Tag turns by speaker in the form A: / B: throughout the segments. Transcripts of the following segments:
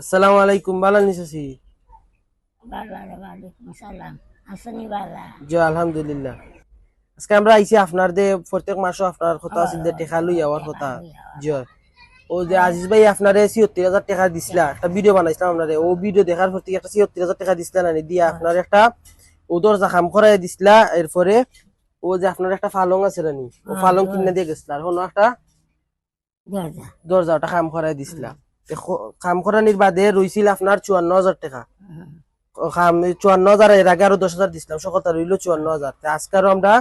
A: আসসালামু আলাইকুম বালা নিশাসি জি আলহামদুলিল্লাহ আজকে আমরা আইছি আপনার দে প্রত্যেক মাসে আপনার কথা আছে টেকা লই আওয়ার কথা জি ও যে আজিজ ভাই আপনারে হাজার টাকা দিছিলা একটা ভিডিও বানাইছিলাম আপনারে ও ভিডিও দেখার পর থেকে একটা হাজার টাকা দিছিলা না দিয়ে আচ্ছা। আপনার একটা ওদর জাখাম করাই দিছিলা এরপরে ও যে আপনার একটা ফালং আছে রানি ও হ্যাঁ, ফালং কিনে দিয়ে গেছিল আর একটা দরজা ওটা খাম করাই দিছিলা কাম করা বাদে রইছিল আপনার চুয়ান্ন হাজার টাকা চুয়ান্ন হাজার এর আগে আরো দশ হাজার দিছিলাম সকতা রইল চুয়ান্ন হাজার আরো আমরা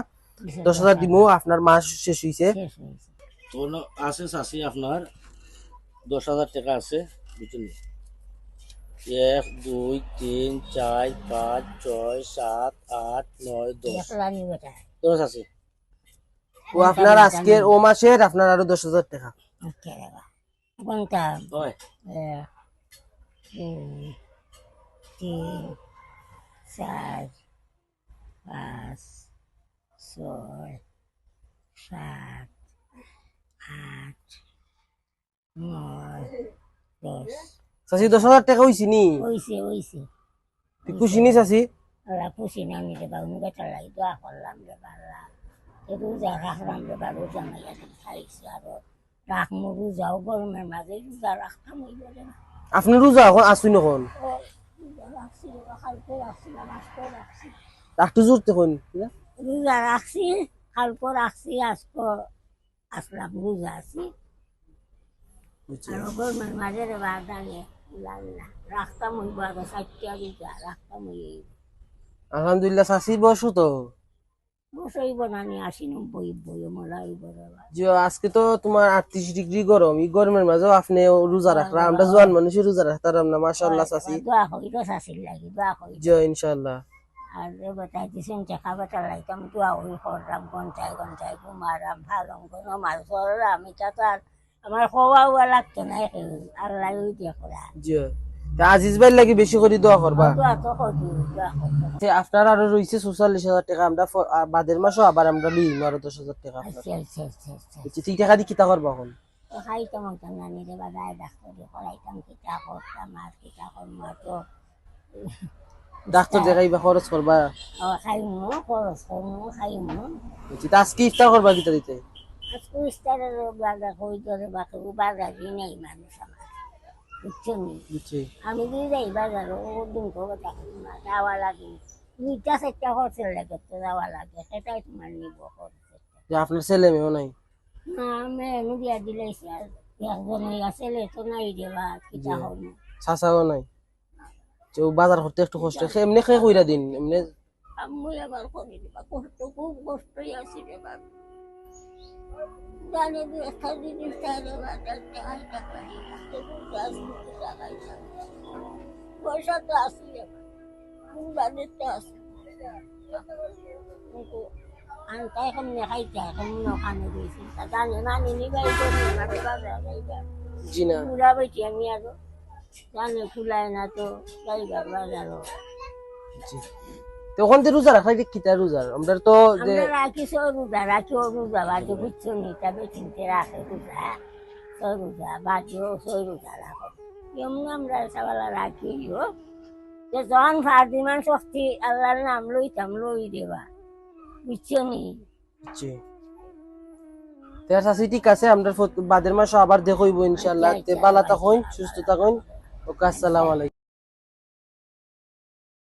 A: দশ হাজার দিব আপনার মাস শেষ হয়েছে আছে চাষি আপনার দশ হাজার টাকা আছে বুঝছেন এক দুই তিন চার পাঁচ ছয় সাত আট নয় দশ দশ আছে ও আপনার আজকের ও মাসের আপনার আরো দশ হাজার টাকা mantap. Oi. Ya.
B: Di, di pas sore saat at dos.
A: Sasi dos salat teh ya kau sini. Kau sini, kau Di sasi.
B: nang di itu aku lam Itu ya suara. রাখ মোর গরমের মাঝে রোজা রাখতাম
A: আপনি রোজা এখন আসুন এখন রাখতে জোর তখন
B: রোজা রাখছি কালকে রাখছি আজকে আসলাম রোজা আছি
A: আলহামদুলিল্লাহ শাশির বয়স তো আজকে তো তোমার আটত্রিশ ডিগ্রি গরম এই গরমের মাঝেও আপনি রোজা রাখরা হ্যাঁ, আমরা হ্যাঁ। জোয়ান মানুষই রোজা রাখতাম না মাসাল্লাহ চাষি জয় ইনশাল্লাহ
B: আর বেটাই দিছেন দেখা বেটা লাইতাম তো ওই হররাম ঘন্টায় ঘন্টায় ঘুমারাম ভালাম কোনো মাছ ধরাম এটা তো আর আমার হওয়াও লাগতো না আল্লাহ দিয়ে করা
A: আজিজ ভাই লাগি বেশি করে দোয়া করবা হ্যাঁ, আপনার আরো রয়েছে চৌচল্লিশ হাজার টাকা আমরা বাদের মাসও আবার আমরা লুই আরো দশ হাজার টাকা আচ্ছা, আচ্ছা, আচ্ছা, তিন টাকা দিয়ে কিতা করবো এখন
B: ডাক্তার কিতা
A: হ্যাঁ। কিতা দেখাইবা খরচ করবা
B: খাইমু খরচ করমু খাইমু
A: আজকে ইফতার করবা কিতা দিতে
B: আজকে ইফতারের বাকি বাজার নাই মানুষ আমি যদি যাই বাজার ও দিনকে যাওয়া লাগে দুইটা চারটা হোটেল লাগে যাওয়া লাগে সেটাই তোমার নিব
A: যে আপনার ছেলে মেয়েও নাই
B: না মেয়ে বিয়া দিলে ছেলে তো নাই দেবা কিটা হল
A: শাসাও নাই তো বাজার করতে একটু কষ্ট এমনি খেয়ে কইরা দিন এমনি
B: আমি আবার করে দিবা কষ্ট খুব কষ্টই আছে বাবা Bana bir kadın isterlerden daha yaklaşıyor. Boşa tasıyor. Bunları tasıyor. Antay kami na kahit kaya kami na kami dito. Tatano na niniba ito ni Maribaba. Gina. Mula ba siya niya to? Tano kulay na to. Kaya ba ba na to?
A: Gina. তখন তো রোজা রাখা কি তা রোজা আমরা তো
B: যে রাখি সো রোজা রাখি ও রোজা বাকি বুঝছো নি তবে চিনতে রাখে রোজা হ্যাঁ? সো রোজা বাকি ও সো রোজা রাখো এমনি আমরা সবালা রাখি ও যে জন ফাদিমান শক্তি আল্লাহর নাম লইতাম লই দেবা বুঝছো নি
A: জি তেরা ঠিক আছে আমরা বাদের মাস আবার দেখইব ইনশাআল্লাহ আচ্ছা, তে বালা আচ্ছা, আচ্ছা। থাকুন সুস্থ থাকুন ওকে আলাইকুম